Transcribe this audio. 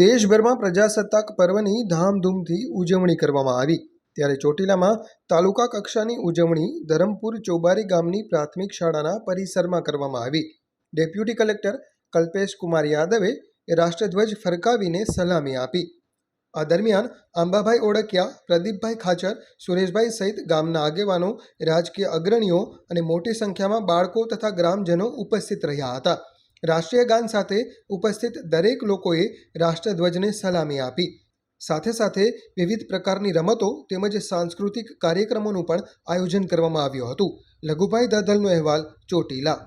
દેશભરમાં પ્રજાસત્તાક પર્વની ધામધૂમથી ઉજવણી કરવામાં આવી. ત્યારે ચોટીલામાં તાલુકા કક્ષાની ઉજવણી ધરમપુર ચોબારી ગામની પ્રાથમિક શાળાના પરિસરમાં કરવામાં આવી. ડેપ્યુટી કલેક્ટર કલ્પેશ કુમાર યાદવે રાષ્ટ્રધ્વજ ફરકાવીને સલામી આપી. આ દરમિયાન આંબાભાઈ ઓળકિયા પ્રદીપભાઈ ખાચર, સુરેશભાઈ સહિત ગામના આગેવાનો, રાજકીય અગ્રણીઓ અને મોટી સંખ્યામાં બાળકો તથા ગ્રામજનો ઉપસ્થિત રહ્યા હતા. રાષ્ટ્રીય ગાન સાથે ઉપસ્થિત દરેક લોકોએ રાષ્ટ્રધ્વજને સલામી આપી સાથે સાથે વિવિધ પ્રકારની રમતો તેમજ સાંસ્કૃતિક કાર્યક્રમોનું પણ આયોજન કરવામાં આવ્યું હતું લઘુભાઈ દાદલનો અહેવાલ, ચોટીલા